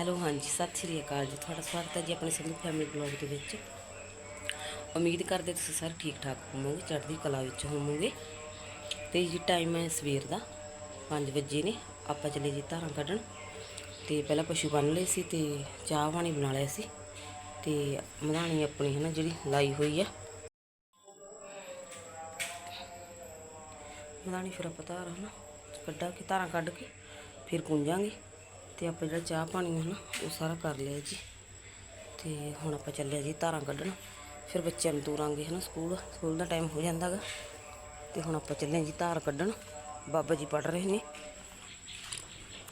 Hello, ਹਾਂਜੀ, ਸਤਿ ਸ਼੍ਰੀ ਅਕਾਲ ਜੀ। ਤੁਹਾਡਾ ਸਵਾਗਤ ਹੈ ਜੀ ਆਪਣੇ ਸੰਧੂ ਫੈਮਿਲੀ ਬਲੌਗ ਦੇ ਵਿੱਚ। ਉਮੀਦ ਕਰਦੇ ਤੁਸੀਂ ਸਾਰੇ ਠੀਕ ਠਾਕ ਹੋਵੋਗੇ, ਚੜ੍ਹਦੀ ਕਲਾ ਵਿੱਚ ਹੋਵੋਗੇ। ਤੇ ਜੀ ਟਾਈਮ ਹੈ ਸਵੇਰ ਦਾ 5 ਵਜੇ ਨੇ, ਆਪਾਂ ਚਲੇ ਜੀ ਧਾਰਾਂ ਕੱਢਣ। ਤੇ ਪਹਿਲਾਂ ਪਸ਼ੂ ਬੰਨ ਲਏ ਸੀ ਤੇ ਚਾਹ ਪਾਣੀ ਬਣਾ ਲਿਆ ਸੀ। ਤੇ ਮਧਾਣੀ ਆਪਣੀ ਹੈ ਨਾ ਜਿਹੜੀ ਲਾਈ ਹੋਈ ਆ। ਮਧਾਣੀ ਫਿਰ ਆਪਾਂ ਧਾਰਾਂ ਨਾ ਕੱਢਾ ਕੇ ਧਾਰਾਂ ਕੱਢ ਕੇ ਫਿਰ ਕੁੰਜਾਂਗੇ ਤੇ ਆਪਾਂ ਜਿਹੜਾ ਚਾਹ ਪਾਣੀ ਹੈ ਨਾ, ਉਹ ਸਾਰਾ ਕਰ ਲਿਆ ਜੀ। ਤੇ ਹੁਣ ਆਪਾਂ ਚੱਲਿਆ ਜੀ ਧਾਰਾਂ ਕੱਢਣ। ਫਿਰ ਬੱਚਿਆਂ ਨੂੰ ਤੋਰਾਂਗੇ ਹੈ ਨਾ ਸਕੂਲ। ਸਕੂਲ ਦਾ ਟਾਈਮ ਹੋ ਜਾਂਦਾਗਾ ਤੇ ਹੁਣ ਆਪਾਂ ਚੱਲੇ ਜੀ ਧਾਰ ਕੱਢਣ। ਬਾਬਾ ਜੀ ਪੜ ਰਹੇ ਨੇ।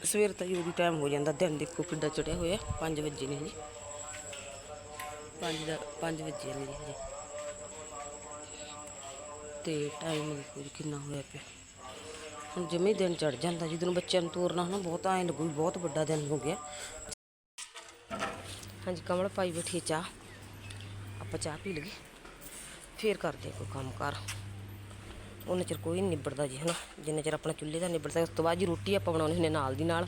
ਸਵੇਰ ਤਾਂ ਯੂਰੀ ਟਾਈਮ ਹੋ ਜਾਂਦਾ। ਦਿਨ ਦੇਖੋ ਕਿੱਡਾ ਚੜਿਆ ਹੋਇਆ। 5 ਵਜੇ ਨੇ ਜੀ। 5 ਦਾ 5 ਵਜੇ ਨੇ ਜੀ ਹਜੇ। ਤੇ ਟਾਈਮ ਦੇਖੋ ਜੀ ਕਿੰਨਾ ਹੋਇਆ ਪਿਆ। ਹੁਣ ਜਿਵੇਂ ਦਿਨ ਚੜ ਜਾਂਦਾ, ਜਦੋਂ ਬੱਚਿਆਂ ਨੂੰ ਤੋਰਨਾ ਹਨਾ, ਬਹੁਤ ਐਂ ਲੱਗੂ ਵੀ ਬਹੁਤ ਵੱਡਾ ਦਿਨ ਹੋ ਗਿਆ। ਹਾਂਜੀ, ਕਮਲ ਪਾਈ ਬੈਠੀ ਚਾਹ। ਆਪਾਂ ਚਾਹ ਪੀ ਲਈਏ। ਫੇਰ ਕਰਦੇ ਹਾਂ ਕੋਈ ਕੰਮ ਕਰ ਉਹਨਾਂ ਚਿਰ ਕੋਈ ਨਹੀਂ ਨਿਬੜਦਾ ਜੀ, ਹਨਾ। ਜਿੰਨਾ ਚਿਰ ਆਪਣਾ ਚੁੱਲ੍ਹੇ ਦਾ ਨਿਬੜਦਾ, ਉਸ ਤੋਂ ਬਾਅਦ ਜੀ ਰੋਟੀ ਆਪਾਂ ਬਣਾਉਣੀ ਹੁੰਦੀ ਨਾਲ ਦੀ ਨਾਲ।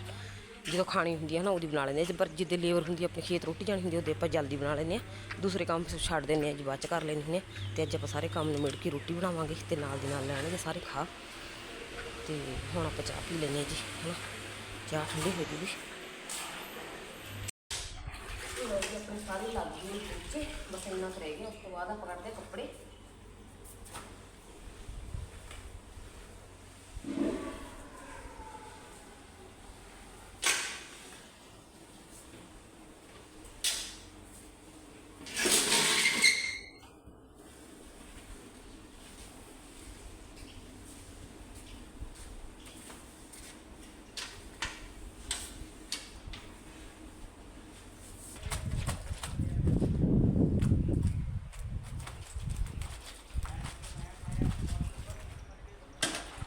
ਜਦੋਂ ਖਾਣੀ ਹੁੰਦੀ ਹੈ ਨਾ ਉਹਦੀ ਬਣਾ ਲੈਂਦੇ ਹਾਂ ਪਰ ਜਿੱਦੇ ਲੇਬਰ ਹੁੰਦੀ ਹੈ ਆਪਣੇ ਖੇਤ ਰੋਟੀ ਜਾਣੀ ਹੁੰਦੀ ਉਹਦੇ ਆਪਾਂ ਜਲਦੀ ਬਣਾ ਲੈਂਦੇ ਹਾਂ ਦੂਸਰੇ ਕੰਮ ਛੱਡ ਦਿੰਦੇ ਹਾਂ ਜੀ, ਬਾਅਦ ਚ ਕਰ ਲੈਂਦੇ ਹੁੰਦੇ ਹਾਂ ਤੇ ਅੱਜ ਆਪਾਂ ਸਾਰੇ ਕੰਮ ਨਿਬੜ ਕੇ ਰੋਟੀ ਬਣਾਵਾਂਗੇ ਤੇ ਨਾਲ ਦੀ ਨਾਲ ਲੈਣਗੇ, ਸਾਰੇ ਖਾ। ਤੇ ਹੁਣ ਆਪਾਂ ਚਾਹ ਪੀ ਲੈਂਦੇ ਜੀ, ਹਨਾ? ਚਾਹ ਠੰਡੀ ਹੋ ਜੂਗੀ। ਆਪਣੀ ਸਾਰੀ ਲੱਗ ਗਈ ਵਿੱਚ ਬਸ ਇੰਨਾ ਕੁ ਉਸ ਤੋਂ ਬਾਅਦ ਆਪਾਂ ਕੱਢਦੇ ਕੱਪੜੇ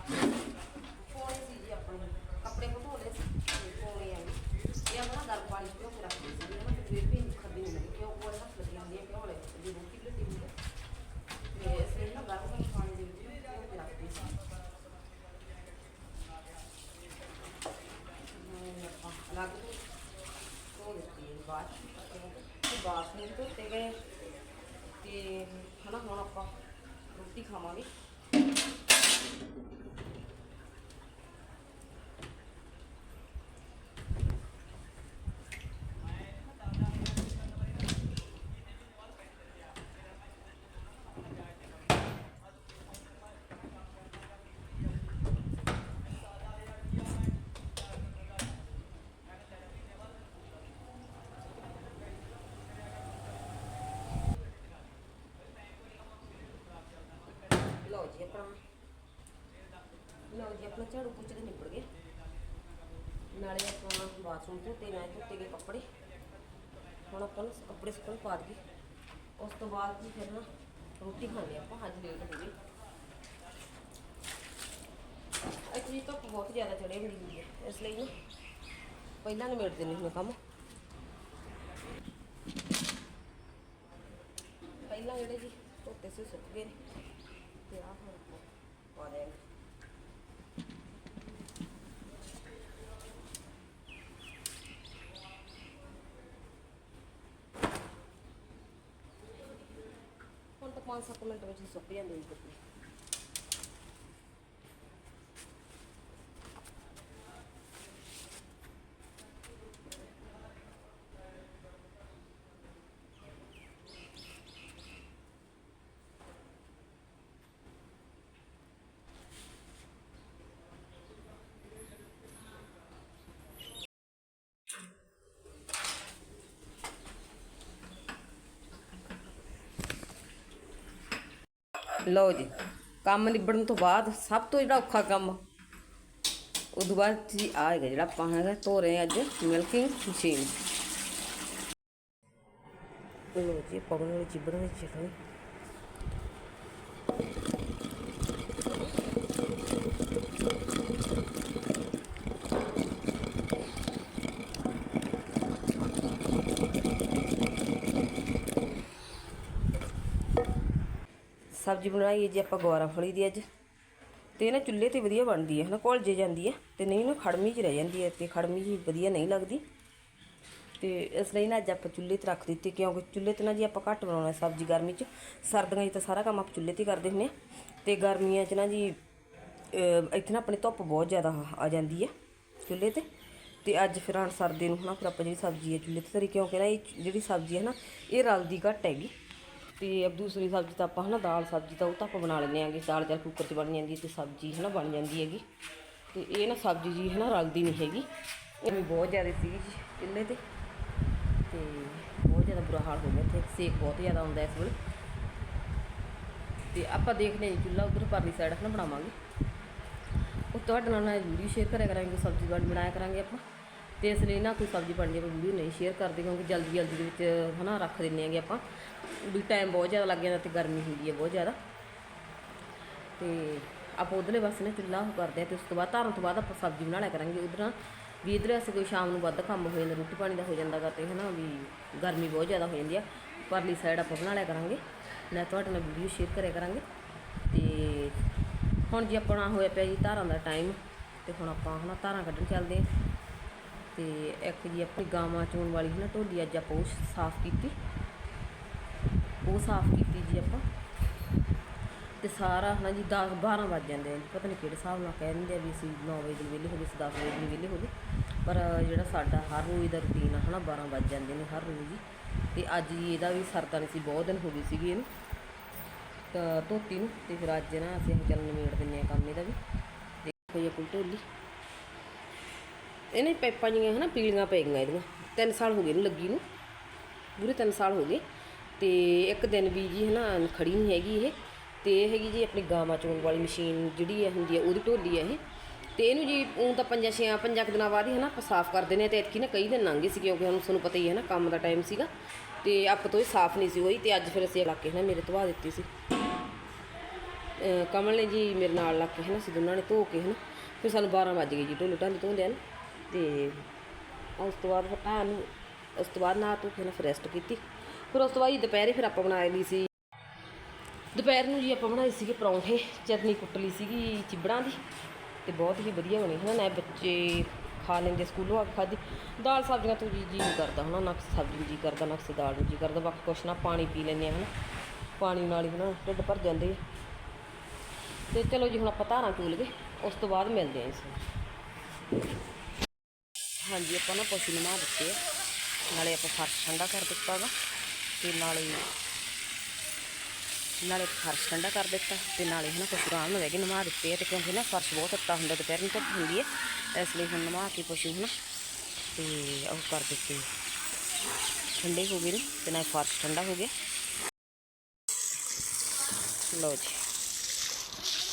ਕੋਲੇ ਸੀ ਜੀ ਆਪਣੇ ਕੱਪੜੇ ਧੋਲੇ ਸੀ ਤੇ ਕੋਲੇ ਆ ਇਹ ਆਪਣਾ ਗਰਮ ਪਾਣੀ ਚ ਭਿਓ ਕੇ ਰੱਖਦੇ ਸੀ ਇਹਨਾਂ ਨੂੰ ਫਿਰ ਵੀ ਖੱਦੀ ਨਹੀਂ ਲੱਗੀ ਕਿਉਂ ਕੋਲੇ ਹੱਥ ਲੱਗੀ ਹੁੰਦੀ ਹੈ ਭਿਓ ਲੈ ਜੇ ਰੋਟੀ ਲੱਗੀ ਹੁੰਦੀ ਹੈ ਤੇ ਇਸ ਲਈ ਨਾ ਗਰਮ ਪਾਣੀ ਦੇ ਵਿੱਚ ਭਿਓ ਕੇ ਰੱਖਦੇ ਸੀ ਹੁਣ ਆਪਾਂ ਅਲੱਗ ਤੋਂ ਧੋ ਦਿੱਤੀ ਹੈ ਬਾਅਦ ਚ ਤੇ ਬਾਸਮਤੀ ਧੋਤੇ ਗਏ ਤੇ ਹਨਾ ਹੁਣ ਆਪਾਂ ਰੋਟੀ ਖਾਵਾਂਗੇ। ਲਓ ਜੀ ਆਪਣਾ ਲਓ ਜੀ ਆਪਣਾ ਝਾੜੂ ਪੋਚੇ ਤੇ ਨਿਬੜ ਗਏ ਨਾਲੇ ਆਪਾਂ ਬਾਥਰੂਮ ਧੋਤੇ ਨਾਲੇ ਧੋਤੇ ਗਏ ਕੱਪੜੇ ਹੁਣ ਆਪਾਂ ਨੂੰ ਕੱਪੜੇ ਸੁੱਕਣ ਪਾ ਦਈਏ ਉਸ ਤੋਂ ਬਾਅਦ ਜੀ ਫਿਰ ਨਾ ਰੋਟੀ ਖਾਣੀ ਆਪਾਂ ਅੱਜ ਲੇਟ ਹੋ ਗਏ ਐਕਚੁਅਲੀ ਤਾਂ ਬਹੁਤ ਜ਼ਿਆਦਾ ਚੜੇ ਹੁੰਦੀ ਹੁੰਦੀ ਹੈ ਇਸ ਲਈ ਨਾ ਪਹਿਲਾਂ ਨਿਬੇੜ ਦਿੰਦੀ ਹੁੰਦੀ ਕੰਮ ਪਹਿਲਾਂ ਜਿਹੜੇ ਜੀ ਧੋਤੇ ਸੀ ਉਹ ਸੁੱਕ ਗਏ ਨੇ ਤੇ ਆਹ ਹੁਣ ਆਪਾਂ ਤਾਂ 5-7 ਮਿੰਟ ਵਿੱਚ ਹੀ ਸੁੱਕ ਜਾਂਦੇ ਨੇ ਲਓ ਜੀ, ਕੰਮ ਨਿਬੜਨ ਤੋਂ ਬਾਅਦ ਸਭ ਤੋਂ ਜਿਹੜਾ ਔਖਾ ਕੰਮ, ਉਦੋਂ ਬਾਅਦ ਜੀ ਆ ਹੈਗਾ ਜਿਹੜਾ ਆਪਾਂ ਹੈਗਾ ਧੋ ਰਹੇ ਅੱਜ ਮਿਲਕਿੰਗ ਮਸ਼ੀਨ ਲਓ ਜੀ ਪਵਨ ਵਾਲੀ ਚਿਬੜਨ ਵਿੱਚ ਚਟਣੀ ਸਬਜ਼ੀ ਬਣਾਈ ਹੈ ਜੀ ਆਪਾਂ ਗਵਾਰਾ ਫਲੀ ਦੀ ਅੱਜ। ਤੇ ਨਾ ਚੁੱਲ੍ਹੇ ਤੇ ਵਧੀਆ ਬਣਦੀ ਹੈ, ਹਨਾ ਘੁਲ ਜੇ ਜਾਂਦੀ ਹੈ ਤੇ ਨਹੀਂ ਨਾ ਖੜਮੀ ਚ ਰਹਿ ਜਾਂਦੀ ਹੈ ਤੇ ਖੜਮੀ ਜੀ ਵਧੀਆ ਨਹੀਂ ਲੱਗਦੀ। ਤੇ ਇਸ ਲਈ ਨਾ ਅੱਜ ਆਪਾਂ ਚੁੱਲ੍ਹੇ ਤੇ ਰੱਖ ਦਿੱਤੀ ਕਿਉਂਕਿ ਚੁੱਲ੍ਹੇ ਤੇ ਨਾ ਜੀ ਆਪਾਂ ਘੱਟ ਬਣਾਉਣਾ ਸਬਜ਼ੀ ਗਰਮੀ 'ਚ। ਸਰਦੀਆਂ 'ਚ ਤਾਂ ਸਾਰਾ ਕੰਮ ਆਪਾਂ ਚੁੱਲ੍ਹੇ ਤੇ ਕਰਦੇ ਹੁੰਦੇ ਆ ਤੇ ਗਰਮੀਆਂ 'ਚ ਨਾ ਜੀ ਇੱਥੇ ਨਾ ਆਪਣੀ ਧੁੱਪ ਬਹੁਤ ਜ਼ਿਆਦਾ ਆ ਜਾਂਦੀ ਹੈ ਚੁੱਲ੍ਹੇ ਤੇ। ਤੇ ਅੱਜ ਫਿਰ ਹਣ ਸਰਦੇ ਨੂੰ ਹਨਾ, ਫਿਰ ਆਪਾਂ ਜਿਹੜੀ ਸਬਜ਼ੀ ਹੈ ਚੁੱਲ੍ਹੇ ਤੇ ਧਰੀ ਕਿਉਂਕਿ ਨਾ ਇਹ ਜਿਹੜੀ ਸਬਜ਼ੀ ਹੈ ਨਾ, ਇਹ ਰਲਦੀ ਘੱਟ ਹੈਗੀ। ਤੇ ਅਬ ਦੂਸਰੀ ਸਬਜ਼ੀ ਤਾਂ ਆਪਾਂ ਹਨਾ ਦਾਲ ਸਬਜ਼ੀ ਤਾਂ ਉਹ ਤਾਂ ਆਪਾਂ ਬਣਾ ਲੈਂਦੇ ਆਂਗੇ, ਦਾਲ ਚੱਲ ਕੁੱਕਰ 'ਚ ਬਣ ਜਾਂਦੀ ਹੈ ਤੇ ਸਬਜ਼ੀ ਹਨਾ ਬਣ ਜਾਂਦੀ ਹੈਗੀ। ਤੇ ਇਹ ਨਾ ਸਬਜ਼ੀ ਜੀ ਹਨਾ ਰਲਦੀ ਨਹੀਂ ਹੈਗੀ। ਇਹ ਵੀ ਬਹੁਤ ਜ਼ਿਆਦਾ ਸੀਗੀ ਜੀ ਚੁੱਲ੍ਹੇ ਤੇ। ਤੇ ਬਹੁਤ ਜ਼ਿਆਦਾ ਬੁਰਾ ਹਾਲ ਹੋ ਗਿਆ ਇੱਥੇ ਸੇਕ ਬਹੁਤ ਜ਼ਿਆਦਾ ਆਉਂਦਾ ਇਸ ਵੇਲੇ। ਤੇ ਆਪਾਂ ਦੇਖਦੇ ਹਾਂ ਜੀ, ਚੁੱਲ੍ਹਾ ਉਧਰ ਪਰਲੀ ਸਾਈਡ ਨਾ ਬਣਾਵਾਂਗੇ। ਉਹ ਤੁਹਾਡੇ ਨਾਲ ਨਾ ਵੀਡੀਓ ਸ਼ੇਅਰ ਕਰਿਆ ਕਰਾਂਗੇ, ਸਬਜ਼ੀ ਵਾਲੀ ਬਣਾਇਆ ਕਰਾਂਗੇ ਆਪਾਂ। ਤੇ ਇਸ ਲਈ ਨਾ ਕੋਈ ਸਬਜ਼ੀ ਬਣ ਆਪਾਂ ਵੀਡੀਓ ਨਹੀਂ ਸ਼ੇਅਰ ਕਰਦੇ ਕਿਉਂਕਿ ਜਲਦੀ ਜਲਦੀ ਦੇ ਵਿੱਚ, ਹਨਾ, ਰੱਖ ਦਿੰਨੇ ਆਂਗੇ ਆਪਾਂ। ਵੀ ਟਾਈਮ ਬਹੁਤ ਜ਼ਿਆਦਾ ਲੱਗ ਜਾਂਦਾ ਤੇ ਗਰਮੀ ਹੁੰਦੀ ਹੈ ਬਹੁਤ ਜ਼ਿਆਦਾ। ਤੇ ਆਪਾਂ ਉਧਰਲੇ ਪਾਸੇ ਨਾ ਚੁੱਲ੍ਹਾ ਉਹ ਕਰਦੇ ਆ ਤੇ ਉਸ ਤੋਂ ਬਾਅਦ, ਧਾਰਾਂ ਤੋਂ ਬਾਅਦ ਆਪਾਂ ਸਬਜ਼ੀ ਬਣਾ ਲਿਆ ਕਰਾਂਗੇ। ਉਧਰ ਵੀ ਇਧਰ ਅਸੀਂ ਕੋਈ ਸ਼ਾਮ ਨੂੰ ਵੱਧ ਕੰਮ ਹੋ ਜਾਂਦਾ, ਰੋਟੀ ਪਾਣੀ ਦਾ ਹੋ ਜਾਂਦਾਗਾ ਤੇ, ਹਨਾ, ਵੀ ਗਰਮੀ ਬਹੁਤ ਜ਼ਿਆਦਾ ਹੋ ਜਾਂਦੀ ਆ। ਪਰਲੀ ਸਾਈਡ ਆਪਾਂ ਬਣਾ ਲਿਆ ਕਰਾਂਗੇ। ਮੈਂ ਤੁਹਾਡੇ ਨਾਲ ਵੀਡੀਓ ਸ਼ੇਅਰ ਕਰਿਆ ਕਰਾਂਗੇ। ਤੇ ਹੁਣ ਜੀ ਆਪਣਾ ਹੋਇਆ ਪਿਆ ਜੀ ਧਾਰਾਂ ਦਾ ਟਾਈਮ ਤੇ ਹੁਣ ਆਪਾਂ, ਹਨਾ, ਧਾਰਾਂ ਕੱਢਣ ਚੱਲਦੇ ਆ। ਤੇ ਇੱਕ ਜੀ ਆਪਣੀ ਗਾਵਾਂ ਚੋਣ ਵਾਲੀ ਹੈ ਨਾ ਢੋਲੀ ਅੱਜ ਆਪਾਂ ਉਹ ਸਾਫ਼ ਕੀਤੀ। ਉਹ ਸਾਫ਼ ਕੀਤੀ ਜੀ ਆਪਾਂ। ਤੇ ਸਾਰਾ ਹਨਾ ਜੀ 10 12 ਵੱਜ ਜਾਂਦੇ ਆ। ਪਤਾ ਨਹੀਂ ਕਿਹੜੇ ਹਿਸਾਬ ਨਾਲ ਕਹਿ ਦਿੰਦੇ ਆ ਵੀ ਅਸੀਂ 9 ਵਜੇ ਦੇ ਵਿਹਲੇ ਹੋ ਗਏ, ਅਸੀਂ 10 ਵਜੇ ਦੇ ਵਿਹਲੇ ਹੋ ਗਏ। ਪਰ ਜਿਹੜਾ ਸਾਡਾ ਹਰ ਰੋਜ਼ ਦਾ ਰੁਟੀਨ ਆ ਹਨਾ 12 ਵੱਜ ਜਾਂਦੇ ਨੇ ਹਰ ਰੋਜ਼ ਹੀ। ਤੇ ਅੱਜ ਜੀ ਇਹਦਾ ਵੀ ਸਰਦਾ ਨਹੀਂ ਸੀ, ਬਹੁਤ ਦਿਨ ਹੋ ਗਏ ਸੀਗੇ ਇਹਨੂੰ। ਤਾਂ ਧੋਤੀ ਨੂੰ, ਤੇ ਫਿਰ ਅੱਜ ਨਾ ਅਸੀਂ ਚੱਲ ਨਿਮੇੜ ਦਿੰਨੇ ਆ ਕੰਮ ਇਹਦਾ ਵੀ। ਦੇਖੋ ਜੀ ਕੋਈ ਢੋਲੀ ਇਹਨੇ ਪਾਈਪਾਂ ਜੀਆਂ ਹਨਾ, ਪੀਲੀਆਂ ਪੈ ਗਈਆਂ ਇਹਦੀਆਂ। ਤਿੰਨ ਸਾਲ ਹੋ ਗਏ ਨੂੰ ਲੱਗੀ ਨੂੰ। ਪੂਰੇ ਤਿੰਨ ਸਾਲ ਹੋ ਗਏ। ਤੇ ਇੱਕ ਦਿਨ ਵੀ ਜੀ ਹਨਾ, ਖੜੀ ਨਹੀਂ ਹੈਗੀ ਇਹ। ਤੇ ਇਹ ਹੈਗੀ ਜੀ ਆਪਣੀ ਗਾਵਾਂ ਚੋਣ ਵਾਲੀ ਮਸ਼ੀਨ ਜਿਹੜੀ ਹੈ ਹੁੰਦੀ ਹੈ ਉਹਦੀ ਢੋਲੀ ਹੈ ਇਹ। ਤੇ ਇਹਨੂੰ ਜੀ ਉਹ ਤਾਂ ਪੰਜਾਂ ਛੇ, ਪੰਜਾਂ ਕੁ ਦਿਨਾਂ ਬਾਅਦ ਹੀ ਹਨਾ, ਆਪਾਂ ਸਾਫ਼ ਕਰ ਦਿੰਦੇ ਹਾਂ ਤੇ ਐਤਕੀ ਨਾ ਕਈ ਦਿਨ ਲੰਘ ਗਏ ਸੀ ਕਿਉਂਕਿ ਹੁਣ ਤੁਹਾਨੂੰ ਪਤਾ ਹੀ ਹੈ ਨਾ, ਕੰਮ ਦਾ ਟਾਈਮ ਸੀਗਾ। ਤੇ ਆਪ ਤੋਂ ਹੀ ਸਾਫ਼ ਨਹੀਂ ਸੀ ਹੋਈ ਤੇ ਅੱਜ ਫਿਰ ਅਸੀਂ ਲਾ ਕੇ ਹਨਾ, ਮੇਰੇ ਧਵਾ ਦਿੱਤੀ ਸੀ। ਕਮਲ ਨੇ ਜੀ ਮੇਰੇ ਨਾਲ ਲੱਗ ਕੇ ਹਨਾ, ਅਸੀਂ ਦੋਨਾਂ ਨੇ ਧੋ ਕੇ ਹਨਾ, ਫਿਰ ਸਾਨੂੰ 12 ਵੱਜ ਗਏ ਜੀ ਢੋਲੂ ਢਾਲੀ ਧੋਂਦਿਆਂ ਨੂੰ। ਤੇ ਉਸ ਤੋਂ ਬਾਅਦ ਹਟਾ ਨੂੰ, ਉਸ ਤੋਂ ਬਾਅਦ ਨਾ ਤੂੰ ਕੇ ਨਾ ਫਿਰ ਰੈਸਟ ਕੀਤੀ। ਫਿਰ ਉਸ ਤੋਂ ਬਾਅਦ ਜੀ ਦੁਪਹਿਰੇ ਫਿਰ ਆਪਾਂ ਬਣਾ ਲਈ ਸੀ। ਦੁਪਹਿਰ ਨੂੰ ਜੀ ਆਪਾਂ ਬਣਾਏ ਸੀਗੇ ਪਰੌਂਠੇ, ਚਟਨੀ ਕੁੱਟ ਲਈ ਸੀਗੀ ਚਿਬੜਾਂ ਦੀ ਤੇ ਬਹੁਤ ਹੀ ਵਧੀਆ ਬਣੀ ਹੈ ਨਾ ਬੱਚੇ ਖਾ ਲੈਂਦੇ ਸਕੂਲੋਂ ਆ ਕੇ ਖਾਦੀ ਦਾਲ ਸਬਜ਼ੀਆਂ ਤੋਂ ਜੀ ਜੀ ਨਹੀਂ ਕਰਦਾ ਹਨਾ, ਨਾ ਕਿਸੇ ਸਬਜ਼ੀ ਨੂੰ ਜੀ ਕਰਦਾ, ਨਾ ਕਿਸੇ ਦਾਲ ਨੂੰ ਜੀ ਕਰਦਾ, ਬਾਕੀ ਕੁਛ ਨਾ ਪਾਣੀ ਪੀ ਲੈਂਦੇ ਆ ਹਨਾ। ਪਾਣੀ ਨਾਲ ਹੀ ਹਨਾ, ਢਿੱਡ ਭਰ ਜਾਂਦੇ ਆ। ਤੇ ਚਲੋ ਜੀ ਹੁਣ ਆਪਾਂ ਧਾਰਾਂ ਚੋਲ ਗਏ ਉਸ ਤੋਂ ਬਾਅਦ ਮਿਲਦੇ ਆਂ ਇਸ ਹਾਂਜੀ, ਆਪਾਂ ਨਾ ਪਸ਼ੂ ਨਮਾ ਦਿੱਤੇ ਆ। ਨਾਲੇ ਆਪਾਂ ਫਰਸ਼ ਠੰਡਾ ਕਰ ਦਿੱਤਾ ਵਾ ਤੇ ਨਾਲੇ ਨਾਲੇ ਫਰਸ਼ ਠੰਡਾ ਕਰ ਦਿੱਤਾ ਤੇ ਨਾਲੇ ਹਨਾ ਪਸ਼ੂ ਆਰਾਮ ਨਾਲ ਬਹਿ ਕੇ ਨਮਾ ਦਿੱਤੇ ਆ ਤੇ ਕਿਉਂਕਿ ਨਾ ਫਰਸ਼ ਬਹੁਤ ਅੱਤਾ ਹੁੰਦਾ ਦੁਪਹਿਰ ਨੂੰ ਧੁੱਪ ਹੁੰਦੀ ਹੈ ਇਸ ਲਈ ਹੁਣ ਨਮਾ ਕੇ ਪਸ਼ੂ ਹਨਾ ਤੇ ਉਹ ਕਰ ਦਿੱਤੇ ਠੰਡੇ ਹੋ ਗਏ ਨੇ ਤੇ ਨਾਲ ਫਰਸ਼ ਠੰਡਾ ਹੋ ਗਿਆ। ਲਓ ਜੀ।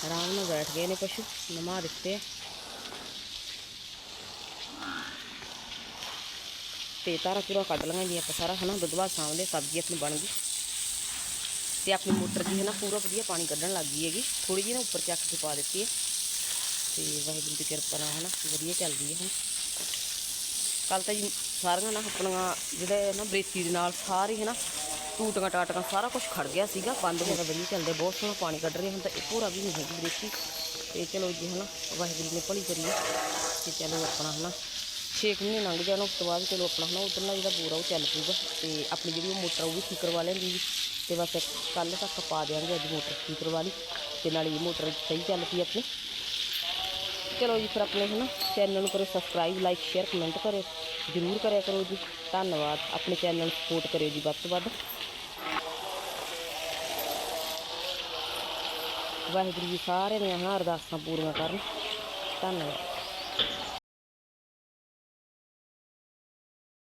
ਆਰਾਮ ਨਾਲ ਬੈਠ ਗਏ ਨੇ ਪਸ਼ੂ ਨਮਾ ਦਿੱਤੇ ਆ। ਤੇ ਤਾਰਾ ਚੂਰਾ ਕੱਢ ਲਾਂਗੇ ਜੀ ਆਪਾਂ ਸਾਰਾ, ਹਨਾ? ਦੁੱਧ ਬਾਅਦ ਸਾਹਮਣੇ ਸਬਜ਼ੀ ਆਪਣੀ ਬਣ ਗਈ। ਤੇ ਆਪਣੀ ਮੋਟਰ ਦੀ ਹਨਾ, ਪੂਰਾ ਵਧੀਆ ਪਾਣੀ ਕੱਢਣ ਲੱਗ ਗਈ ਹੈਗੀ। ਥੋੜੀ ਜਿਹੀ ਨਾ ਉੱਪਰ ਚੱਕ ਕੇ ਪਾ ਦਿੱਤੀ ਹੈ। ਤੇ ਵਾਹਿਗੁਰੂ ਦੀ ਕਿਰਪਾ ਨਾਲ, ਹਨਾ, ਵਧੀਆ ਚੱਲਦੀ ਹੈ ਹੁਣ ਕੱਲ ਤਾਂ ਜੀ ਸਾਰੀਆਂ ਨਾ ਆਪਣੀਆਂ ਜਿਹੜੇ ਨਾ ਬਰੇਤੀ ਦੇ ਨਾਲ ਸਾਰੇ, ਹਨਾ, ਟੂਟੀਆਂ ਟਾਟੀਆਂ ਸਾਰਾ ਕੁਝ ਖੜ ਗਿਆ ਸੀਗਾ। ਬੰਦ ਹੋ ਗਿਆ, ਵਧੀਆ ਚੱਲਦੇ, ਬਹੁਤ ਸੋਹਣਾ ਪਾਣੀ ਕੱਢ ਰਹੇ ਹੁਣ ਤਾਂ ਇਹ ਪੂਰਾ ਵੀ ਨਹੀਂ ਹੈਗੀ ਬਰੇਤੀ ਤੇ ਚਲੋ ਜੀ, ਹਨਾ, ਵਾਹਿਗੁਰੂ ਨੇ ਭਲੀ ਕਰੀਏ ਤੇ ਚਲੋ ਆਪਣਾ, ਹਨਾ 6 ਮਹੀਨੇ ਲੰਘ ਜਾਣ, ਉਸ ਤੋਂ ਬਾਅਦ ਚਲੋ ਆਪਣਾ ਹਨਾ ਉਧਰਲਾ ਜਿਹੜਾ ਬੋਰ ਉਹ ਚੱਲ ਪੂਗਾ ਤੇ ਆਪਣੀ ਜਿਹੜੀ ਉਹ ਮੋਟਰ ਉਹ ਵੀ ਠੀਕ ਕਰਵਾ ਲੈਂਦੀ ਜੀ ਤੇ ਬਸ ਕੱਲ ਤੱਕ ਪਾ ਦਿਆਂਗੇ ਅੱਜ ਮੋਟਰ ਠੀਕ ਕਰਵਾ ਲਈ ਤੇ ਨਾਲ ਇਹ ਮੋਟਰ ਸਹੀ ਚੱਲ ਪਈ ਆਪਣੀ। ਚਲੋ ਜੀ ਫਿਰ ਆਪਣੇ ਹਨਾ ਚੈਨਲ ਨੂੰ ਕਰੋ ਸਬਸਕ੍ਰਾਈਬ ਲਾਈਕ ਸ਼ੇਅਰ ਕਮੈਂਟ ਕਰਿਓ, ਜਰੂਰ ਕਰਿਆ ਕਰੋ ਜੀ। ਧੰਨਵਾਦ, ਆਪਣੇ ਚੈਨਲ ਨੂੰ ਸਪੋਰਟ ਕਰਿਓ ਜੀ ਵੱਧ ਤੋਂ ਵੱਧ। ਵਾਹਿਗੁਰੂ ਜੀ ਸਾਰਿਆਂ ਦੀਆਂ ਹਨਾ ਅਰਦਾਸਾਂ ਪੂਰੀਆਂ ਕਰਨ। ਧੰਨਵਾਦ।